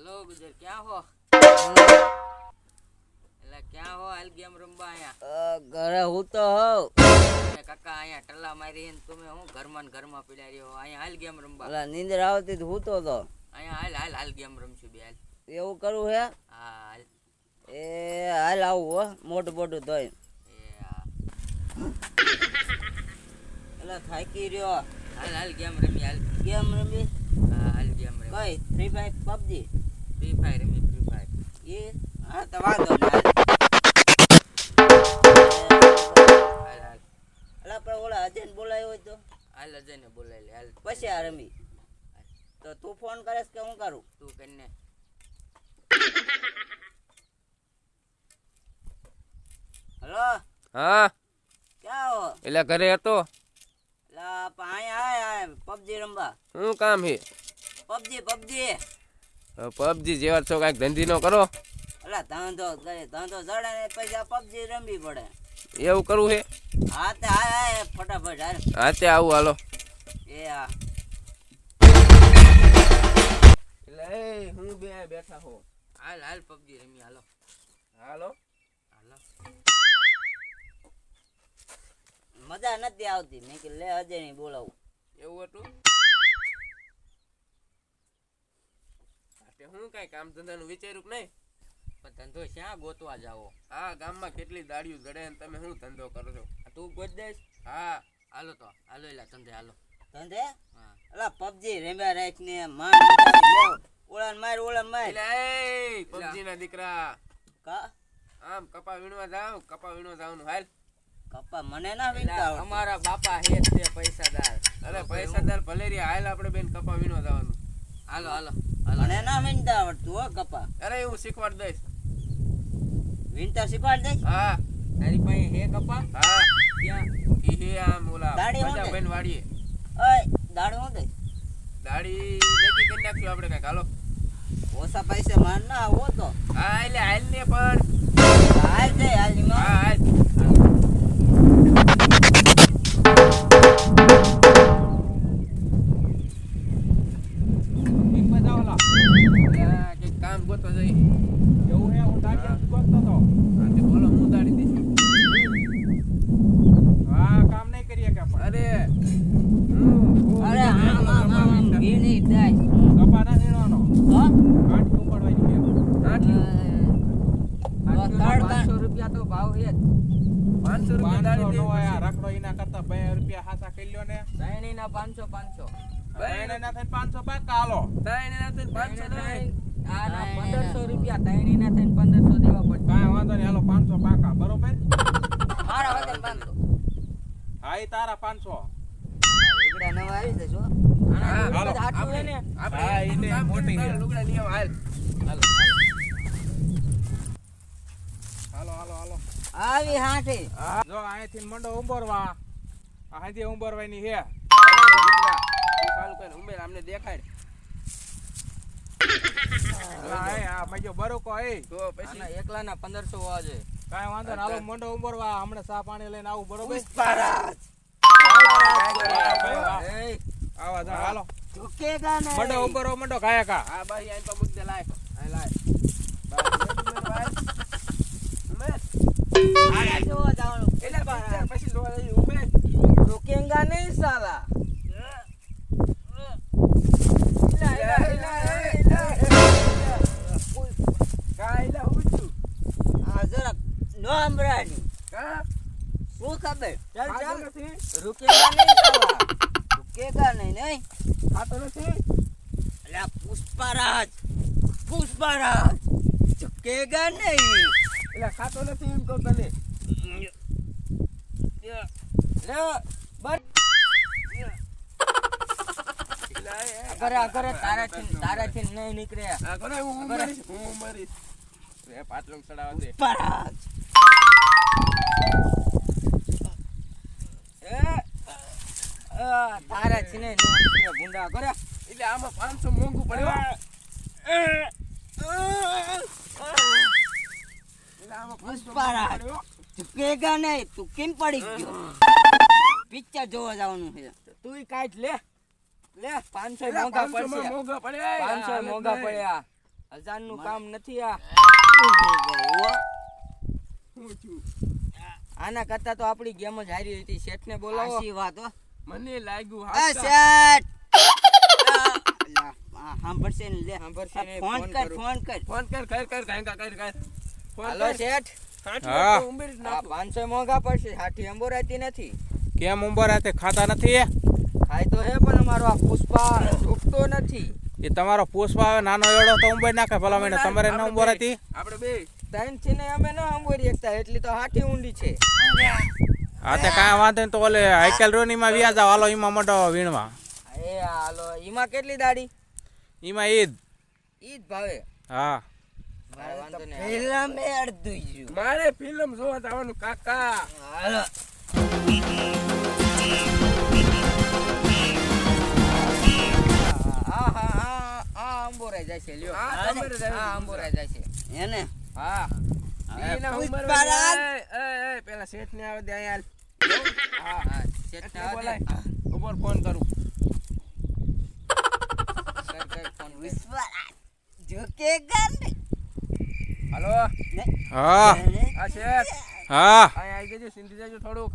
હાલો ગુજર ક્યાં હો એટલે ક્યાં હો હાલ ગેમ રમવા અહીંયા ઘરે હું તો હોઉં અને કાકા અહીંયા ટલ્લા મારી ને તમે હું ઘરમાં ને ઘરમાં પીડા રહ્યો અહીંયા હાલ ગેમ રમવા પેલા નીંદર આવતી તો હું તો તો અહીંયા હાલ હાલ હાલ ગેમ રમશું બે હાલ એવું કરવું હે હા હાલ એ હાલ આવું હો મોટું મોટું ધોઈ એ હા એટલે થાકી રહ્યો હાલ હાલ ગેમ રમી હાલ કેમ રમી હા હાલ ગેમ રમી કઈ three five PUBG free fire રમી ફ્રી ફાયર એ હા તો વાંધો ને હાલ. હાલ હાલ. અલા પણ ઓલા અજયને બોલાયો હોય તો? હાલ અજયને બોલાવી લે હાલ. પછી આ રમી. તો તું ફોન કરેસ કે હું કરું? તું કરીને. હલો? હા. ક્યાં હો? એટલે ઘરે હતો? લા પણ અહીંયા આય પબજી રમવા. શું કામ છે પબજી પબજી. પબજી જેવા છો કાંઈક ધંધી નો કરો. અલા ધંધો કરે ધંધો ચડે ને પછી પબજી રમવી પડે. એવું કરવું છે? હા તે હાય ફટાફટ હાલ. હા તે આવું હાલો. એ હા. એટલે હું બે બેઠા હો. હાલ હાલ પબજી રમી હાલો. હાલો. હાલો. મજા નથી આવતી. મેં કીધું લે અજયની બોલાવું. એવું હતું? તે હું કાંઈ કામ ધંધાનું વિચાર્યું કે નહીં? પણ ધંધો ક્યાં ગોતવા જાવો? હા ગામમાં કેટલી દાડીઓ જડે ને તમે શું ધંધો કરો છો? આ તું ગોત દઈશ હા. હાલો તો હાલો એલા ધંધે હાલો. ધંધે? હા. અલા પબજી રેમ્યા રાખ ને માર ઓળાન માર ઓળાન માર. એલા એ પબજી ના દીકરા. કા? આમ કપા વીણવા જાવ કપા વીણવા જાવનું હાલ. કપા મને ના વીણતા અમારા બાપા હે તે પૈસાદાર. અરે પૈસાદાર ભલે રે હાલ આપણે બેન કપા વીણવા જવાનું. હાલો હાલો. મને ના વીણતા આવડતું હો કપ્પા અરે હું શીખવાડ દઈશ. વીણતા શીખવાડ દઈશ? હા. તારી પાસે હે કપા? હા. ક્યાં? હે હું વાડીએ ઓય દાડ હું દાડી નક્કી કરી નાખ્યું આપણે કાંઈક. હાલો. ઓછા પૈસે માર ના આવો તો. હા એટલે હાલ ને પણ. હાલ જાય હાલની માં. હાલ. પાંચસો રૂપિયા તો ભાવ છે પાંચસો રૂપિયા દાઢી દઈશ ત્રણેય ના. પાંચસો પાંચસો. ત્રણે ના થઈને પાંચસો નહીં આ ના પંદરસો રૂપિયા ત્રણેય ના થઈને પંદરસો દેવા પડે કાંઈ વાંધો નહીં હાલો પાંચસો પાકા બરોબર? મારા વગર પાંચસો. હા, એ તારા જ. આટલું હે ને? આપણે હા, એટલું મોટી લુગડા આવો, હાલ હાલો, હાલો. હાલો હાલો હાલો આવી હાથી જો અહીંથી મંડો ઉંબરવા. અહીંથી ઉંબરવાની હે. ચાલુ કર ઉમેર અમને દેખાડ. આ એ, આ મજો બરોકો એ તો પછી. આના એકલા ના પંદરસો હોવા જોઈએ કાંઈ વાંધો ને હાલો મંડો ઉંબરવા હમણાં ચા પાણી લઈને આવું બરોબર? આવા હાલો. મંડો ઉંબરવા મંડો કાયા કા? હા ભાઈ આઈ તો મૂક દે લાય આ લાય બસ, ઉમેર, ઉમેર, ભાઈ. આગળ જોવા જવાનું એટલે પિક્ચર પછી જોવા જઈએ, ઉમેર. ઝુકેગા નહીં સાલા ઇલા, ઇલા, ઇલા, ઇલા, ઇલા. કા, ઇલા, હું છું? આ જરાક નો અંબરાની કા? શું ખબર? ચાલ ચાલ. નથી? રૂકેગા નહીં રૂકેગા નહીં નહીં. ખાતો નથી? અલ્યા પુષ્પરાજ પુષ્પરાજ. ઝુકેગા નહીં. એટલે ખાતો નથી એમ કહું તને અગરે અગરે તારાથી તારાથી નહીં નીકળ્યા આ હું મરીશ હું મરીશ એ પાટલું ચડાવવા દે એ આ, તારાથી નહીં નો નીકળે ગુંડા કરે એટલે આમાં પાંચસો મોંઘું પડ્યું. એટલે આમાં નહીં તું કેમ પડી ગયો પિક્ચર જોવા જવાનું છે તું જ લે લે પાંચસો મોંઘા પડશે મોંઘા પડ્યા પાંચસો મોંઘા પડ્યા હજારનું કામ નથી આ હું છું આના કરતા તો આપણી ગેમ જ હારી હતી. શેઠને બોલાવો. આશી વાત હો. મને લાગ્યું હા શેઠ! સાંભળશે ને લે. સાંભળશે ને, ફોન કર ફોન કર. ફોન કર કર કર કર કર કર હાલો શેઠ. પાંચસો મોંઘા પડશે. હાથી અંબોરાતી નથી. કેમ ઉંબર રાતે ખાતા નથી ખાય તો હે પણ અમારો આ પુષ્પા છૂટતો નથી. એ તમારો પુષ્પા આવે નાનો એવડો તો ઉંબર નાખે ભલા મહિને તમારે ન ઉંબર હતી આપણે બે. ત્રણથી ને અમે ન સાંભળી એકતા એટલી તો હાથી ઊંડી છે. હા તે કાંઈ વાંધો નહીં તો ઓલે હાઈકલ રોનીમાં વ્યાજ આવ હાલો એમાં મોટો વીણવા. એ હાલો. એમાં કેટલી દાડી? એમાં ઈદ. ઈદ ભાવે? હા. મારે વાંધો નહીં. પેલા અડધું જ્યું. મારે ફિલ્મ જોવા જવાનું કાકા. હાલો. હા હા હા હા અંબોરાઈ જાય છે લ્યો. જાય. હા જાય છે. એને હા. પેલા શેઠ ને આવે દે અહીંયા હા હા શેઠને એટલે બોલાય. ઉપર ફોન કરું. હાલો? હા. આ શેઠ. હા. અહીંયા આવી ગયો સિંધી જજો થોડુંક.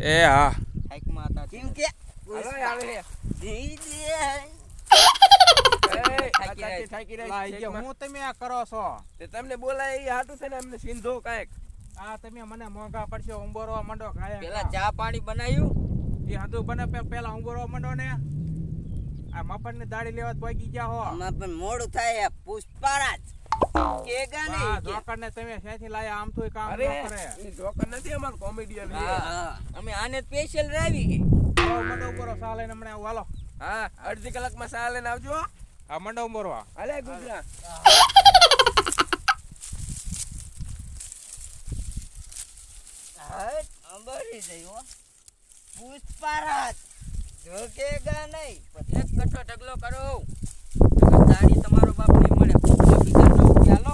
એ હા. હાઈક માતા કેમ કે? હાલો આવે છે. હું તમે આ કરો છો? તે તમને બોલાય એ હાટું છે ને અમને સિંધો કાંઈક. આ તમે મને મોંઘા પડશે ઉંબરવા માંડો ખાય પેલા ચા પાણી બનાવ્યું એ હતું બને પેલા ઉંબરવા માંડો ને. આ મફતની દાડી લેવા પોગી ગયા હો. આમાં મોડું થાય પુષ્પારાજ. ઝુકેગા આ નહીં કે. તમે શેથી લાયા? આમ તોય કામ ન કરે. જોકર નથી અમારો કોમેડિયન. અમે આને સ્પેશિયલ રાવી કે આવો મંડો ઉંબરો સા હમણાં હાલો. હા અડધી કલાકમાં માં લઈને આવજો આ મંડપ મરવા. અલે ગુજરાત અંબરી જયો પુષ્પારાજ. ઝોકેગા નહીં પછી કટો ઢગલો કરો. તારી તમારો બાપ નહીં મળે. બીજા રૂપિયા લો